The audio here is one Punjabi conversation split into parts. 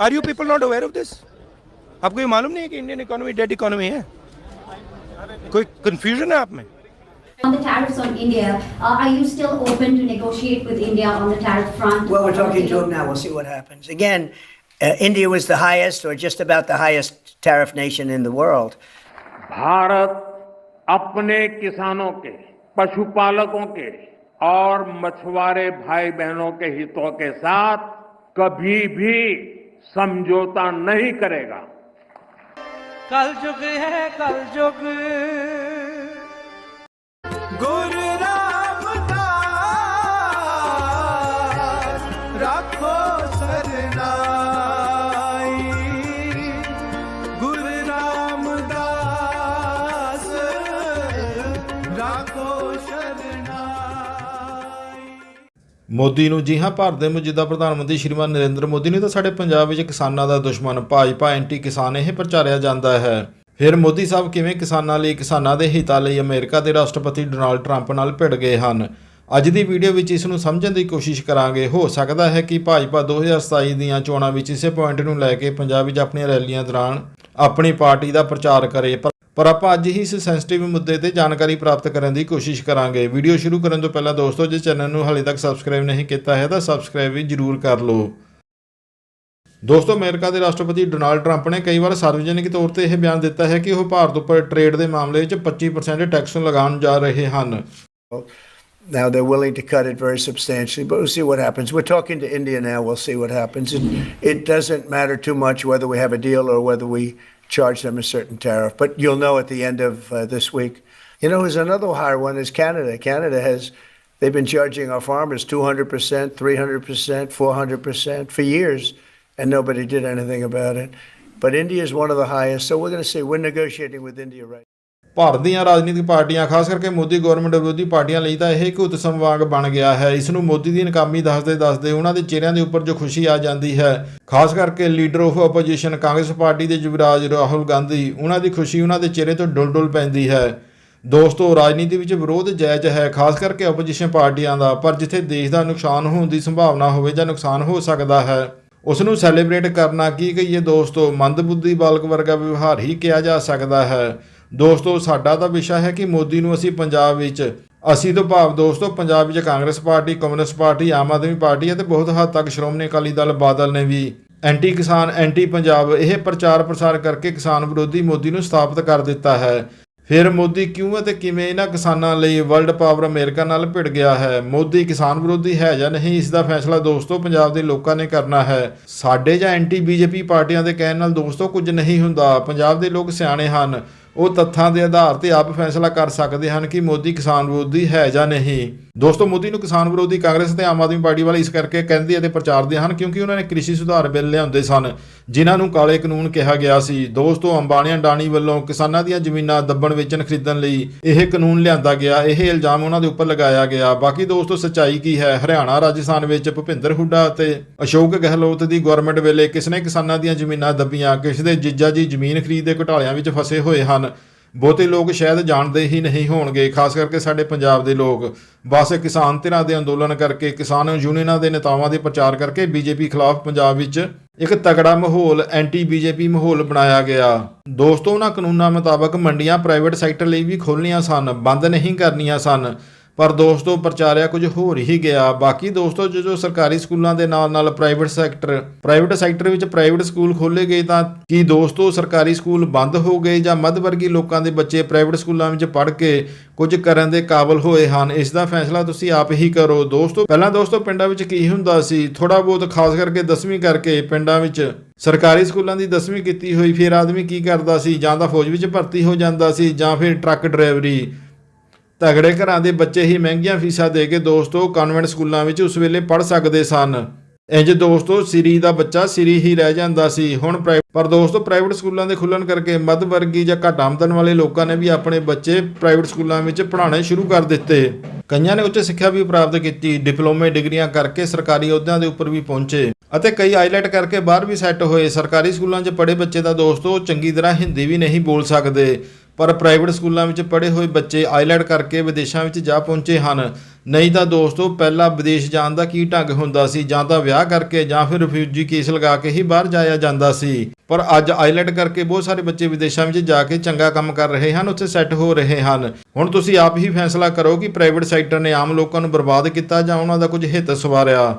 Are you people not aware of this आपको ये मालूम नहीं है कि इंडियन इकोनॉमी डेड इकोनॉमी है कोई कंफ्यूजन है आप में On the tariffs on India, uh, are you still open to negotiate with India on the tariff front? Well, we're talking to them now. We'll see what happens. Again, uh, India was the highest or just about the highest tariff nation in the world. Bharat अपने किसानों के पशुपालकों के और मछुआरे भाई बहनों के हितों के साथ कभी भी समझौता नहीं करेगा कल जुग है कल जुग ਗੁਰੂ ਮੋਦੀ ਨੂੰ ਜੀ ਹਾਂ, ਭਾਰਤ ਦੇ ਮੌਜੂਦਾ ਪ੍ਰਧਾਨ ਮੰਤਰੀ ਸ਼੍ਰੀਮਾਨ ਨਰਿੰਦਰ ਮੋਦੀ ਨੇ ਤਾਂ ਸਾਡੇ ਪੰਜਾਬ ਵਿੱਚ ਕਿਸਾਨਾਂ ਦਾ ਦੁਸ਼ਮਣ, ਭਾਜਪਾ, ਐਂਟੀ ਕਿਸਾਨ ਇਹ ਪ੍ਰਚਾਰਿਆ ਜਾਂਦਾ ਹੈ। ਫਿਰ ਮੋਦੀ ਸਾਹਿਬ ਕਿਵੇਂ ਕਿਸਾਨਾਂ ਲਈ, ਕਿਸਾਨਾਂ ਦੇ ਹਿੱਤਾਂ ਲਈ ਅਮਰੀਕਾ ਦੇ ਰਾਸ਼ਟਰਪਤੀ ਡੋਨਾਲਡ ਟਰੰਪ ਨਾਲ ਭਿੜ ਗਏ ਹਨ? ਅੱਜ ਦੀ ਵੀਡੀਓ ਵਿੱਚ ਇਸ ਨੂੰ ਸਮਝਣ ਦੀ ਕੋਸ਼ਿਸ਼ ਕਰਾਂਗੇ। ਹੋ ਸਕਦਾ ਹੈ ਕਿ ਭਾਜਪਾ 2027 ਦੀਆਂ ਚੋਣਾਂ ਵਿੱਚ ਇਸੇ ਪੁਆਇੰਟ ਨੂੰ ਲੈ ਕੇ ਪੰਜਾਬ ਵਿੱਚ ਆਪਣੀਆਂ ਰੈਲੀਆਂ ਦੌਰਾਨ ਆਪਣੀ ਪਾਰਟੀ ਦਾ ਪ੍ਰਚਾਰ ਕਰੇ ਪਰ ਆਪਾਂ ਅੱਜ ਹੀ ਇਸ ਸੈਂਸਿਟਿਵ ਮੁੱਦੇ ਤੇ ਜਾਣਕਾਰੀ ਪ੍ਰਾਪਤ ਕਰਨ ਦੀ ਕੋਸ਼ਿਸ਼ ਕਰਾਂਗੇ ਵੀਡੀਓ ਸ਼ੁਰੂ ਕਰਨ ਤੋਂ ਪਹਿਲਾਂ ਦੋਸਤੋ ਜੇ ਚੈਨਲ ਨੂੰ ਹਾਲੇ ਤੱਕ ਸਬਸਕ੍ਰਾਈਬ ਨਹੀਂ ਕੀਤਾ ਹੈ ਤਾਂ ਸਬਸਕ੍ਰਾਈਬ ਵੀ ਜਰੂਰ ਕਰ ਲਓ ਦੋਸਤੋ ਅਮਰੀਕਾ ਦੇ ਰਾਸ਼ਟਰਪਤੀ ਡੋਨਾਲਡ ਟਰੰਪ ਨੇ ਕਈ ਵਾਰ ਸਾਰਵਜਨਿਕ ਤੌਰ ਤੇ ਇਹ ਬਿਆਨ ਦਿੱਤਾ ਹੈ ਕਿ ਉਹ ਭਾਰਤ ਉੱਪਰ ਟ੍ਰੇਡ ਦੇ ਮਾਮਲੇ ਵਿੱਚ 25% ਟੈਕਸ ਲਗਾਉਣ ਜਾ ਰਹੇ ਹਨ Now they're willing to cut it very substantially, but we'll see what happens. We're talking to India now. We'll see what happens. And it doesn't matter too much whether we have a deal or whether we charge them a certain tariff. But you'll know at the end of uh, this week. You know, there's another higher one is Canada. Canada has they've been charging our farmers 200%, 300%, 400% for years, and nobody did anything about it. But India is one of the highest, so we're going to see. We're negotiating with India right. Bharat ਦੀਆਂ ਰਾਜਨੀਤਿਕ ਪਾਰਟੀਆਂ, ਖਾਸ ਕਰਕੇ ਮੋਦੀ ਗਵਰਨਮੈਂਟ ਵਿਰੋਧੀ ਪਾਰਟੀਆਂ ਲਈ ਤਾਂ ਇਹ ਇੱਕ ਉਤਸਵ ਵਾਂਗ ਬਣ ਗਿਆ ਹੈ। ਇਸ ਨੂੰ ਮੋਦੀ ਦੀ ਨਕਾਮੀ ਦੱਸਦੇ ਦੱਸਦੇ ਉਹਨਾਂ ਦੇ ਚਿਹਰਿਆਂ ਦੇ ਉੱਪਰ ਜੋ ਖੁਸ਼ੀ ਆ ਜਾਂਦੀ ਹੈ। ਖਾਸ ਕਰਕੇ leader of opposition Congress party ਦੇ ਯੁਵਰਾਜ ਰਾਹੁਲ ਗਾਂਧੀ, ਉਹਨਾਂ ਦੀ ਖੁਸ਼ੀ ਉਹਨਾਂ ਦੇ ਚਿਹਰੇ ਤੋਂ ਡੁੱਲ-ਡੁੱਲ ਪੈਂਦੀ ਹੈ। ਦੋਸਤੋ, ਰਾਜਨੀਤੀ ਵਿੱਚ ਵਿਰੋਧ ਜਾਇਜ਼ ਹੈ, ਖਾਸ ਕਰਕੇ ਆਪੋਜੀਸ਼ਨ ਪਾਰਟੀਆਂ ਦਾ, ਪਰ ਜਿੱਥੇ ਦੇਸ਼ ਦਾ ਨੁਕਸਾਨ ਹੋਣ ਦੀ ਸੰਭਾਵਨਾ ਹੋਵੇ ਜਾਂ ਨੁਕਸਾਨ ਹੋ ਸਕਦਾ ਹੈ, ਉਸ ਨੂੰ ਸੈਲੀਬ੍ਰੇਟ ਕਰਨਾ ਕੀ ਕਹੀਏ ਦੋਸਤੋ? ਮੰਦਬੁੱਧੀ ਬਾਲਕ ਵਰਗਾ ਵਿਵਹਾਰ ਹੀ ਕਿਹਾ ਜਾ ਸਕਦਾ ਹੈ। ਦੋਸਤੋ, ਸਾਡਾ ਤਾਂ ਵਿਸ਼ਾ ਹੈ ਕਿ ਮੋਦੀ ਨੂੰ ਅਸੀਂ ਪੰਜਾਬ ਵਿੱਚ, ਅਸੀਂ ਤੋਂ ਭਾਵ ਦੋਸਤੋ, ਪੰਜਾਬ ਵਿੱਚ Congress party, communist party, Aam Aadmi party ਅਤੇ ਬਹੁਤ ਹੱਦ ਤੱਕ ਸ਼੍ਰੋਮਣੀ ਅਕਾਲੀ ਦਲ ਬਾਦਲ ਨੇ ਵੀ ਐਂਟੀ ਕਿਸਾਨ, ਐਂਟੀ ਪੰਜਾਬ, ਇਹ ਪ੍ਰਚਾਰ ਪ੍ਰਸਾਰ ਕਰਕੇ ਕਿਸਾਨ ਵਿਰੋਧੀ ਮੋਦੀ ਨੂੰ ਸਥਾਪਿਤ ਕਰ ਦਿੱਤਾ ਹੈ। ਫਿਰ ਮੋਦੀ ਕਿਉਂ ਅਤੇ ਕਿਵੇਂ ਇਹਨਾਂ ਕਿਸਾਨਾਂ ਲਈ ਵਰਲਡ ਪਾਵਰ ਅਮਰੀਕਾ ਨਾਲ ਭਿੜ ਗਿਆ ਹੈ? ਮੋਦੀ ਕਿਸਾਨ ਵਿਰੋਧੀ ਹੈ ਜਾਂ ਨਹੀਂ, ਇਸ ਦਾ ਫੈਸਲਾ ਦੋਸਤੋ, ਪੰਜਾਬ ਦੇ ਲੋਕਾਂ ਨੇ ਕਰਨਾ ਹੈ। ਸਾਡੇ ਜਾਂ ਐਂਟੀ ਬੀਜੇਪੀ ਪਾਰਟੀਆਂ ਦੇ ਕਹਿਣ ਨਾਲ ਦੋਸਤੋ, ਕੁਝ ਨਹੀਂ ਹੁੰਦਾ। ਪੰਜਾਬ ਦੇ ਲੋਕ ਸਿਆਣੇ ਹਨ। ਉਹ ਤੱਥਾਂ ਦੇ ਆਧਾਰ ਤੇ ਆਪ ਫੈਸਲਾ ਕਰ ਸਕਦੇ ਹਨ ਕਿ ਮੋਦੀ ਕਿਸਾਨ ਵਿਰੋਧੀ ਹੈ ਜਾਂ ਨਹੀਂ। ਦੋਸਤੋ ਮੋਦੀ ਨੂੰ ਕਿਸਾਨ ਵਿਰੋਧੀ ਕਾਂਗਰਸ ਤੇ ਆਮ ਆਦਮੀ ਪਾਰਟੀ ਵਾਲੇ ਇਸ ਕਰਕੇ ਕਹਿੰਦੇ ਅਤੇ ਪ੍ਰਚਾਰਦੇ ਹਨ ਕਿਉਂਕਿ ਉਹਨਾਂ ਨੇ ਕ੍ਰਿਸ਼ੀ ਸੁਧਾਰ ਬਿੱਲ ਲਿਆਉਂਦੇ ਸਨ, ਜਿਨ੍ਹਾਂ ਨੂੰ ਕਾਲੇ ਕਾਨੂੰਨ ਕਿਹਾ ਗਿਆ ਸੀ। ਦੋਸਤੋ ਅੰਬਾਣੀ ਅੰਡਾਣੀ ਵੱਲੋਂ ਕਿਸਾਨਾਂ ਦੀਆਂ ਜ਼ਮੀਨਾਂ ਦੱਬਣ, ਵੇਚਣ, ਖਰੀਦਣ ਲਈ ਇਹ ਕਾਨੂੰਨ ਲਿਆਂਦਾ ਗਿਆ। ਇਹ ਇਲਜ਼ਾਮ ਉਹਨਾਂ ਦੇ ਉੱਪਰ ਲਗਾਇਆ ਗਿਆ। ਬਾਕੀ ਦੋਸਤੋ ਸੱਚਾਈ ਕੀ ਹੈ? ਹਰਿਆਣਾ, ਰਾਜਸਥਾਨ ਵਿੱਚ ਭੁਪਿੰਦਰ ਹੁੱਡਾ ਅਤੇ ਅਸ਼ੋਕ ਗਹਿਲੋਤ ਦੀ ਗਵਰਨਮੈਂਟ ਵੇਲੇ ਕਿਸਨੇ ਕਿਸਾਨਾਂ ਦੀਆਂ ਜ਼ਮੀਨਾਂ ਦੱਬੀਆਂ? ਕਿਸ ਦੇ ਜੀਜਾ ਜੀ ਜ਼ਮੀਨ ਖਰੀਦ ਦੇ ਘੁਟਾਲਿਆਂ ਵਿੱਚ ਫਸੇ ਹੋਏ ਹਨ? ਬਹੁਤੇ ਲੋਕ ਸ਼ਾਇਦ ਜਾਣਦੇ ਹੀ ਨਹੀਂ ਹੋਣਗੇ, ਖਾਸ ਕਰਕੇ ਸਾਡੇ ਪੰਜਾਬ ਦੇ ਲੋਕ। ਬਸ ਕਿਸਾਨ ਧਿਰਾਂ ਦੇ ਅੰਦੋਲਨ ਕਰਕੇ, ਕਿਸਾਨ ਯੂਨੀਅਨਾਂ ਦੇ ਨੇਤਾਵਾਂ ਦੇ ਪ੍ਰਚਾਰ ਕਰਕੇ ਬੀਜੇਪੀ ਖਿਲਾਫ ਪੰਜਾਬ ਵਿੱਚ ਇੱਕ ਤਗੜਾ ਮਾਹੌਲ ਐਂਟੀ ਬੀਜੇਪੀ ਮਾਹੌਲ ਬਣਾਇਆ ਗਿਆ। ਦੋਸਤੋ, ਉਹਨਾਂ ਕਾਨੂੰਨਾਂ ਮੁਤਾਬਕ ਮੰਡੀਆਂ ਪ੍ਰਾਈਵੇਟ ਸੈਕਟਰ ਲਈ ਵੀ ਖੋਲ੍ਹਣੀਆਂ ਸਨ, ਬੰਦ ਨਹੀਂ ਕਰਨੀਆਂ ਸਨ। ਪਰ ਦੋਸਤੋ, ਪ੍ਰਚਾਰਿਆ ਕੁਝ ਹੋਰ ਹੀ ਗਿਆ। ਬਾਕੀ ਦੋਸਤੋ ਜਦੋਂ ਸਰਕਾਰੀ ਸਕੂਲਾਂ ਦੇ ਨਾਲ ਨਾਲ ਪ੍ਰਾਈਵੇਟ ਸੈਕਟਰ ਪ੍ਰਾਈਵੇਟ ਸੈਕਟਰ ਵਿੱਚ ਪ੍ਰਾਈਵੇਟ ਸਕੂਲ ਖੋਲੇ ਗਏ ਤਾਂ ਕੀ ਦੋਸਤੋ ਸਰਕਾਰੀ ਸਕੂਲ ਬੰਦ ਹੋ ਗਏ ਜਾਂ ਮੱਧ ਵਰਗੀ ਲੋਕਾਂ ਦੇ ਬੱਚੇ ਪ੍ਰਾਈਵੇਟ ਸਕੂਲਾਂ ਵਿੱਚ ਪੜ੍ਹ ਕੇ ਕੁਝ ਕਰਨ ਦੇ ਕਾਬਲ ਹੋਏ ਹਨ? ਇਸ ਦਾ ਫੈਸਲਾ ਤੁਸੀਂ ਆਪ ਹੀ ਕਰੋ। ਦੋਸਤੋ, ਪਹਿਲਾਂ ਦੋਸਤੋ ਪਿੰਡਾਂ ਵਿੱਚ ਕੀ ਹੁੰਦਾ ਸੀ? ਥੋੜਾ ਬਹੁਤ ਖਾਸ ਕਰਕੇ 10ਵੀਂ ਕਰਕੇ ਪਿੰਡਾਂ ਵਿੱਚ ਸਰਕਾਰੀ ਸਕੂਲਾਂ ਦੀ 10ਵੀਂ ਕੀਤੀ ਹੋਈ, ਫਿਰ ਆਦਮੀ ਕੀ ਕਰਦਾ ਸੀ? ਜਾਂ ਤਾਂ ਫੌਜ ਵਿੱਚ ਭਰਤੀ ਹੋ ਜਾਂਦਾ ਸੀ ਜਾਂ ਫਿਰ ਟਰੱਕ ਡਰਾਈਵਰੀ। ਤਗੜੇ ਘਰਾਂ ਦੇ ਬੱਚੇ ਹੀ ਮਹਿੰਗੀਆਂ ਫੀਸਾਂ ਦੇ ਕੇ ਦੋਸਤੋ ਕਨਵੈਂਟ ਸਕੂਲਾਂ ਵਿੱਚ ਉਸ ਵੇਲੇ ਪੜ੍ਹ ਸਕਦੇ ਸਨ। ਇੰਜ ਦੋਸਤੋ ਸਿਰੀ ਦਾ ਬੱਚਾ ਸਿਰੀ ਹੀ ਰਹਿ ਜਾਂਦਾ ਸੀ। ਹੁਣ ਪ੍ਰਾਈ- ਪਰ ਦੋਸਤੋ ਪ੍ਰਾਈਵੇਟ ਸਕੂਲਾਂ ਦੇ ਖੁੱਲਣ ਕਰਕੇ ਮੱਧ ਵਰਗੀ ਜਾਂ ਘੱਟ ਆਮਦਨ ਵਾਲੇ ਲੋਕਾਂ ਨੇ ਵੀ ਆਪਣੇ ਬੱਚੇ ਪ੍ਰਾਈਵੇਟ ਸਕੂਲਾਂ ਵਿੱਚ ਪੜ੍ਹਾਉਣੇ ਸ਼ੁਰੂ ਕਰ ਦਿੱਤੇ। ਕਈਆਂ ਨੇ ਉੱਚ ਸਿੱਖਿਆ ਵੀ ਪ੍ਰਾਪਤ ਕੀਤੀ। ਡਿਪਲੋਮੇ ਡਿਗਰੀਆਂ ਕਰਕੇ ਸਰਕਾਰੀ ਅਹੁਦਿਆਂ ਦੇ ਉੱਪਰ ਵੀ ਪਹੁੰਚੇ ਅਤੇ ਕਈ ਆਈਲੈਟ ਕਰਕੇ ਬਾਹਰ ਵੀ ਸੈੱਟ ਹੋਏ। ਸਰਕਾਰੀ ਸਕੂਲਾਂ 'ਚ ਪੜ੍ਹੇ ਬੱਚੇ ਦਾ ਦੋਸਤੋ ਚੰਗੀ ਤਰ੍ਹਾਂ ਹਿੰਦੀ ਵੀ ਨਹੀਂ ਬੋਲ ਸਕਦੇ। ਪਰ ਪ੍ਰਾਈਵੇਟ ਸਕੂਲਾਂ ਵਿੱਚ ਪੜ੍ਹੇ ਹੋਏ ਬੱਚੇ ਆਈਲੈਟ ਕਰਕੇ ਵਿਦੇਸ਼ਾਂ ਵਿੱਚ ਜਾ ਪਹੁੰਚੇ ਹਨ। ਨਹੀਂ ਤਾਂ ਦੋਸਤੋ, ਪਹਿਲਾਂ ਵਿਦੇਸ਼ ਜਾਣ ਦਾ ਕੀ ਢੰਗ ਹੁੰਦਾ ਸੀ? ਜਾਂ ਤਾਂ ਵਿਆਹ ਕਰਕੇ ਜਾਂ ਫਿਰ ਰਿਫਿਊਜੀ ਕੇਸ ਲਗਾ ਕੇ ਹੀ ਬਾਹਰ ਜਾਇਆ ਜਾਂਦਾ ਸੀ। ਪਰ ਅੱਜ ਆਈਲੈਟ ਕਰਕੇ ਬਹੁਤ ਸਾਰੇ ਬੱਚੇ ਵਿਦੇਸ਼ਾਂ ਵਿੱਚ ਜਾ ਕੇ ਚੰਗਾ ਕੰਮ ਕਰ ਰਹੇ ਹਨ, ਉੱਥੇ ਸੈੱਟ ਹੋ ਰਹੇ ਹਨ। ਹੁਣ ਤੁਸੀਂ ਆਪ ਹੀ ਫੈਸਲਾ ਕਰੋ ਕਿ ਪ੍ਰਾਈਵੇਟ ਸੈਕਟਰ ਨੇ ਆਮ ਲੋਕਾਂ ਨੂੰ ਬਰਬਾਦ ਕੀਤਾ ਜਾਂ ਉਹਨਾਂ ਦਾ ਕੁਝ ਹਿੱਤ ਸਵਾਰਿਆ।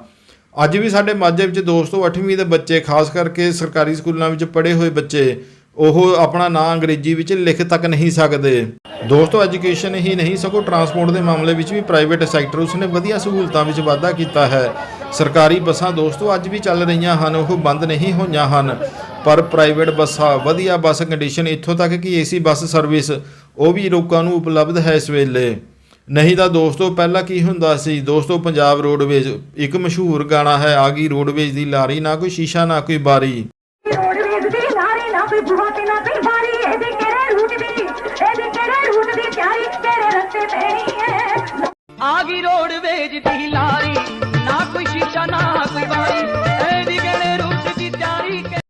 ਅੱਜ ਵੀ ਸਾਡੇ ਮਾਝੇ ਵਿੱਚ ਦੋਸਤੋ 8ਵੀਂ ਦੇ ਬੱਚੇ, ਖਾਸ ਕਰਕੇ ਸਰਕਾਰੀ ਸਕੂਲਾਂ ਵਿੱਚ ਪੜ੍ਹੇ ਹੋਏ ਬੱਚੇ ਉਹ ਆਪਣਾ ਨਾਂ ਅੰਗਰੇਜ਼ੀ ਵਿੱਚ ਲਿਖ ਤੱਕ ਨਹੀਂ ਸਕਦੇ। ਦੋਸਤੋ, ਐਜੂਕੇਸ਼ਨ ਹੀ ਨਹੀਂ, ਸਗੋਂ ਟਰਾਂਸਪੋਰਟ ਦੇ ਮਾਮਲੇ ਵਿੱਚ ਵੀ ਪ੍ਰਾਈਵੇਟ ਸੈਕਟਰ ਉਸਨੇ ਵਧੀਆ ਸਹੂਲਤਾਂ ਵਿੱਚ ਵਾਧਾ ਕੀਤਾ ਹੈ। ਸਰਕਾਰੀ ਬੱਸਾਂ ਦੋਸਤੋ, ਅੱਜ ਵੀ ਚੱਲ ਰਹੀਆਂ ਹਨ, ਉਹ ਬੰਦ ਨਹੀਂ ਹੋਈਆਂ ਹਨ। ਪਰ ਪ੍ਰਾਈਵੇਟ ਬੱਸਾਂ, ਵਧੀਆ ਬੱਸ ਕੰਡੀਸ਼ਨ ਇੱਥੋਂ ਤੱਕ ਕਿ ਏਸੀ ਬੱਸ ਸਰਵਿਸ, ਉਹ ਵੀ ਲੋਕਾਂ ਨੂੰ ਉਪਲਬਧ ਹੈ ਇਸ ਵੇਲੇ। ਨਹੀਂ ਤਾਂ ਦੋਸਤੋ, ਪਹਿਲਾਂ ਕੀ ਹੁੰਦਾ ਸੀ? ਦੋਸਤੋ, ਪੰਜਾਬ ਰੋਡਵੇਜ਼, ਇੱਕ ਮਸ਼ਹੂਰ ਗਾਣਾ ਹੈ ਆ ਗਈ ਰੋਡਵੇਜ਼ ਦੀ ਲਾਰੀ, ਨਾ ਕੋਈ ਸ਼ੀਸ਼ਾ, ਨਾ ਕੋਈ ਬਾਰੀ। ਲਾਰੀ ਨਾ ਕੋਈ ਬੁਹਾ ਤੇ ਨਾ ਕੋਈ ਬਾਰੀ ਇਹਦੇ ਕਿਹੜੇ ਰੂਟ ਦੀ ਇਹਦੇ ਕਿਹੜੇ ਰੂਟ ਦੀ ਤਿਆਰੀ ਕਿਹੜੇ ਰਸਤੇ ਪੈਣੀ ਹੈ ਆ ਗਈ ਰੋਡਵੇਜ ਦੀ ਲਾਰੀ ਨਾ ਕੋਈ ਸ਼ੀਸ਼ਾ ਨਾ ਕੋਈ ਬਾਰੀ ਇਹਦੀ ਕਿਹੜੇ ਰੂਟ ਦੀ ਤਿਆਰੀ ਕਿ-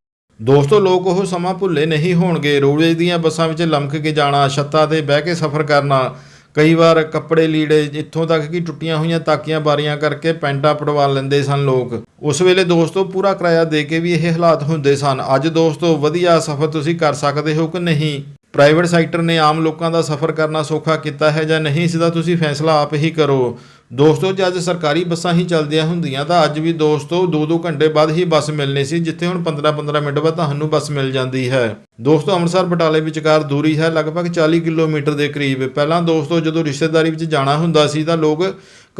ਦੋਸਤੋ ਲੋਕ ਉਹ ਸਮਾਂ ਭੁੱਲੇ ਨਹੀਂ ਹੋਣਗੇ। ਰੋਡਵੇਜ਼ ਦੀਆਂ ਬੱਸਾਂ ਵਿੱਚ ਲੰਮਕ ਕੇ ਜਾਣਾ ਛੱਤਾਂ ਤੇ ਬਹਿ ਕੇ ਸਫ਼ਰ ਕਰਨਾ। ਕਈ ਵਾਰ ਕੱਪੜੇ ਲੀੜੇ ਇੱਥੋਂ ਤੱਕ ਕਿ ਟੁੱਟੀਆਂ ਹੋਈਆਂ ਤਾਕੀਆਂ ਬਾਰੀਆਂ ਕਰਕੇ ਪੈਂਟਾਂ ਪੜਵਾ ਲੈਂਦੇ ਸਨ ਲੋਕ। ਉਸ ਵੇਲੇ ਦੋਸਤੋ ਪੂਰਾ ਕਿਰਾਇਆ ਦੇ ਕੇ ਵੀ ਇਹ ਹਾਲਾਤ ਹੁੰਦੇ ਸਨ। ਅੱਜ ਦੋਸਤੋ ਵਧੀਆ ਸਫ਼ਰ ਤੁਸੀਂ ਕਰ ਸਕਦੇ ਹੋ ਕਿ ਨਹੀਂ? ਪ੍ਰਾਈਵੇਟ ਸੈਕਟਰ ਨੇ ਆਮ ਲੋਕਾਂ ਦਾ ਸਫ਼ਰ ਕਰਨਾ ਸੌਖਾ ਕੀਤਾ ਹੈ ਜਾਂ ਨਹੀਂ ਇਸ ਦਾ ਤੁਸੀਂ ਫੈਸਲਾ ਆਪ ਹੀ ਕਰੋ। ਦੋਸਤੋ, ਜੇ ਅੱਜ ਸਰਕਾਰੀ ਬੱਸਾਂ ਹੀ ਚੱਲਦੀਆਂ ਹੁੰਦੀਆਂ, ਤਾਂ ਅੱਜ ਵੀ ਦੋਸਤੋ 2-2 ਘੰਟੇ ਬਾਅਦ ਹੀ ਬੱਸ ਮਿਲਣੀ ਸੀ, ਜਿੱਥੇ ਹੁਣ 15-15 ਮਿੰਟ ਬਾਅਦ ਤੁਹਾਨੂੰ ਬੱਸ ਮਿਲ ਜਾਂਦੀ ਹੈ। ਦੋਸਤੋ, ਅੰਮ੍ਰਿਤਸਰ ਬਟਾਲੇ ਵਿਚਕਾਰ ਦੂਰੀ ਹੈ ਲਗਭਗ 40 ਕਿਲੋਮੀਟਰ ਦੇ ਕਰੀਬ। ਪਹਿਲਾਂ ਦੋਸਤੋ, ਜਦੋਂ ਰਿਸ਼ਤੇਦਾਰੀ ਵਿੱਚ ਜਾਣਾ ਹੁੰਦਾ ਸੀ, ਤਾਂ ਲੋਕ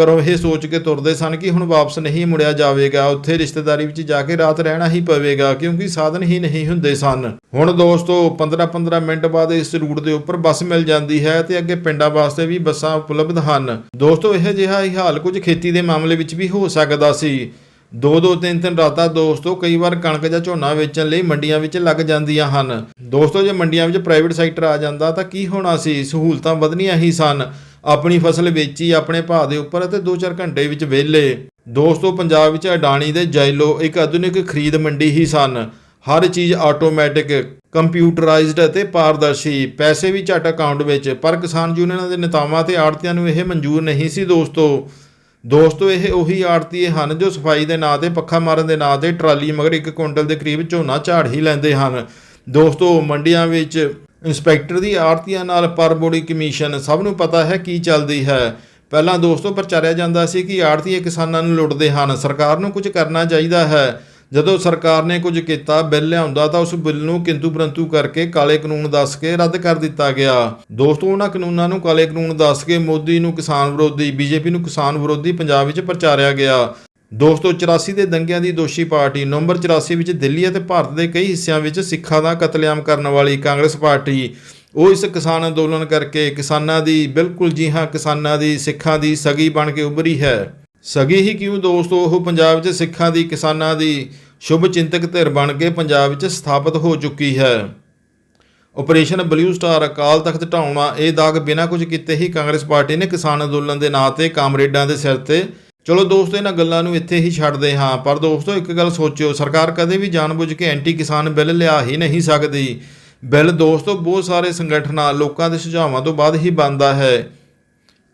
ਘਰੋਂ ਇਹ ਸੋਚ ਕੇ ਤੁਰਦੇ ਸਨ ਕਿ ਹੁਣ ਵਾਪਸ ਨਹੀਂ ਮੁੜਿਆ ਜਾਵੇਗਾ, ਉੱਥੇ ਰਿਸ਼ਤੇਦਾਰੀ ਵਿੱਚ ਜਾ ਕੇ ਰਾਤ ਰਹਿਣਾ ਹੀ ਪਵੇਗਾ, ਕਿਉਂਕਿ ਸਾਧਨ ਹੀ ਨਹੀਂ ਹੁੰਦੇ ਸਨ। ਹੁਣ ਦੋਸਤੋ 15-15 ਮਿੰਟ ਬਾਅਦ ਇਸ ਰੂਟ ਦੇ ਉੱਪਰ ਬੱਸ ਮਿਲ ਜਾਂਦੀ ਹੈ ਤੇ ਅੱਗੇ ਪਿੰਡਾਂ ਵਾਸਤੇ ਵੀ ਬੱਸਾਂ ਉਪਲਬਧ ਹਨ। ਦੋਸਤੋ, ਇਹ ਜਿਹਾ ਹੀ ਹਾਲ ਕੁਝ ਖੇਤੀ ਦੇ ਮਾਮਲੇ ਵਿੱਚ ਵੀ ਹੋ ਸਕਦਾ ਸੀ। ਦੋ ਦੋ ਤਿੰਨ ਤਿੰਨ ਰਾਤਾਂ ਦੋਸਤੋ, ਕਈ ਵਾਰ ਕਣਕ ਜਾਂ ਝੋਨਾ ਵੇਚਣ ਲਈ ਮੰਡੀਆਂ ਵਿੱਚ ਲੱਗ ਜਾਂਦੀਆਂ ਹਨ। ਦੋਸਤੋ, ਜੇ ਮੰਡੀਆਂ ਵਿੱਚ ਪ੍ਰਾਈਵੇਟ ਸੈਕਟਰ ਆ ਜਾਂਦਾ ਤਾਂ ਕੀ ਹੋਣਾ ਸੀ? ਸਹੂਲਤਾਂ ਵਧਣੀਆਂ ਹੀ ਸਨ। ਆਪਣੀ ਫਸਲ ਵੇਚੀ ਆਪਣੇ ਭਾਅ ਦੇ ਉੱਪਰ ਅਤੇ 2-4 ਘੰਟੇ ਵਿੱਚ ਵਿਹਲੇ। ਦੋਸਤੋ, ਪੰਜਾਬ ਵਿੱਚ ਅਡਾਣੀ ਦੇ ਜੈਲੋ ਇੱਕ ਆਧੁਨਿਕ ਖਰੀਦ ਮੰਡੀ ਹੀ ਸਨ। ਹਰ ਚੀਜ਼ ਆਟੋਮੈਟਿਕ, ਕੰਪਿਊਟਰਾਈਜ਼ਡ ਅਤੇ ਪਾਰਦਰਸ਼ੀ। ਪੈਸੇ ਵੀ ਝਟ ਅਕਾਊਂਟ ਵਿੱਚ, ਪਰ ਕਿਸਾਨ ਯੂਨੀਅਨਾਂ ਦੇ ਨੇਤਾਵਾਂ ਤੇ ਆੜਤੀਆਂ ਨੂੰ ਇਹ ਮਨਜ਼ੂਰ ਨਹੀਂ ਸੀ ਦੋਸਤੋ। ਦੋਸਤੋ, ਇਹ ਉਹੀ ਆੜਤੀਏ ਹਨ ਜੋ ਸਫ਼ਾਈ ਦੇ ਨਾਂ ਤੇ, ਪੱਖਾ ਮਾਰਨ ਦੇ ਨਾਂ ਤੇ, ਟਰਾਲੀ ਮਗਰ ਇੱਕ ਕੁਇੰਟਲ ਦੇ ਕਰੀਬ ਝੋਨਾ ਝਾੜ ਹੀ ਲੈਂਦੇ ਹਨ। ਦੋਸਤੋ, ਮੰਡੀਆਂ ਵਿੱਚ ਇੰਸਪੈਕਟਰ ਦੀ ਆੜਤੀਆਂ ਨਾਲ ਪਰ ਬੋਡੀ ਕਮਿਸ਼ਨ, ਸਭ ਨੂੰ ਪਤਾ ਹੈ ਕੀ ਚੱਲਦੀ ਹੈ। ਪਹਿਲਾਂ ਦੋਸਤੋ ਪ੍ਰਚਾਰਿਆ ਜਾਂਦਾ ਸੀ ਕਿ ਆੜਤੀਏ ਕਿਸਾਨਾਂ ਨੂੰ ਲੁੱਟਦੇ ਹਨ। ਸਰਕਾਰ ਨੂੰ ਕੁਝ ਕਰਨਾ ਚਾਹੀਦਾ ਹੈ। ਜਦੋਂ ਸਰਕਾਰ ਨੇ ਕੁਝ ਕੀਤਾ, ਬਿੱਲ ਲਿਆਉਂਦਾ ਤਾਂ ਉਸ ਬਿੱਲ ਨੂੰ ਕਿੰਤੂ ਪਰੰਤੂ ਕਰਕੇ ਕਾਲੇ ਕਾਨੂੰਨ ਦੱਸ ਕੇ ਰੱਦ ਕਰ ਦਿੱਤਾ ਗਿਆ। ਦੋਸਤੋ, ਉਹਨਾਂ ਕਾਨੂੰਨਾਂ ਨੂੰ ਕਾਲੇ ਕਾਨੂੰਨ ਦੱਸ ਕੇ ਮੋਦੀ ਨੂੰ ਕਿਸਾਨ ਵਿਰੋਧੀ, ਬੀਜੇਪੀ ਨੂੰ ਕਿਸਾਨ ਵਿਰੋਧੀ ਪੰਜਾਬ ਵਿੱਚ ਪ੍ਰਚਾਰਿਆ ਗਿਆ। ਦੋਸਤੋ 84 ਦੇ ਦੰਗਿਆਂ ਦੀ ਦੋਸ਼ੀ ਪਾਰਟੀ ਨਵੰਬਰ 84 ਵਿੱਚ ਦਿੱਲੀ ਅਤੇ ਭਾਰਤ ਦੇ ਕਈ ਹਿੱਸਿਆਂ ਵਿੱਚ ਸਿੱਖਾਂ ਦਾ ਕਤਲੇਆਮ ਕਰਨ ਵਾਲੀ ਕਾਂਗਰਸ ਪਾਰਟੀ। ਉਹ ਇਸ ਕਿਸਾਨ ਅੰਦੋਲਨ ਕਰਕੇ ਕਿਸਾਨਾਂ ਦੀ, ਬਿਲਕੁਲ ਜੀ ਹਾਂ, ਕਿਸਾਨਾਂ ਦੀ, ਸਿੱਖਾਂ ਦੀ ਸਗੀ ਬਣ ਕੇ ਉਭਰੀ ਹੈ। ਸਗੀ ਹੀ ਕਿਉਂ ਦੋਸਤੋ? ਉਹ ਪੰਜਾਬ 'ਚ ਸਿੱਖਾਂ ਦੀ, ਕਿਸਾਨਾਂ ਦੀ ਸ਼ੁਭ ਚਿੰਤਕ ਧਿਰ ਬਣ ਕੇ ਪੰਜਾਬ 'ਚ ਸਥਾਪਿਤ ਹੋ ਚੁੱਕੀ ਹੈ। Operation blue star Akal Takht ਢਾਉਣਾ, ਇਹ ਦਾਗ ਬਿਨਾਂ ਕੁਝ ਕੀਤੇ ਹੀ ਕਾਂਗਰਸ ਪਾਰਟੀ ਨੇ ਕਿਸਾਨ ਅੰਦੋਲਨ ਦੇ ਨਾਂ ਤੇ ਕਾਮਰੇਡਾਂ ਦੇ ਸਿਰ ਤੇ ਚਲੋ ਦੋਸਤੋ, ਇਹਨਾਂ ਗੱਲਾਂ ਨੂੰ ਇੱਥੇ ਹੀ ਛੱਡਦੇ ਹਾਂ। ਪਰ ਦੋਸਤੋ, ਇੱਕ ਗੱਲ ਸੋਚਿਓ, ਸਰਕਾਰ ਕਦੇ ਵੀ ਜਾਣਬੁੱਝ ਕੇ ਐਂਟੀ ਕਿਸਾਨ ਬਿੱਲ ਲਿਆ ਹੀ ਨਹੀਂ ਸਕਦੀ। ਬਿੱਲ ਦੋਸਤੋ, ਬਹੁਤ ਸਾਰੇ ਸੰਗਠਨਾਂ, ਲੋਕਾਂ ਦੇ ਸੁਝਾਵਾਂ ਤੋਂ ਬਾਅਦ ਹੀ ਬਣਦਾ ਹੈ।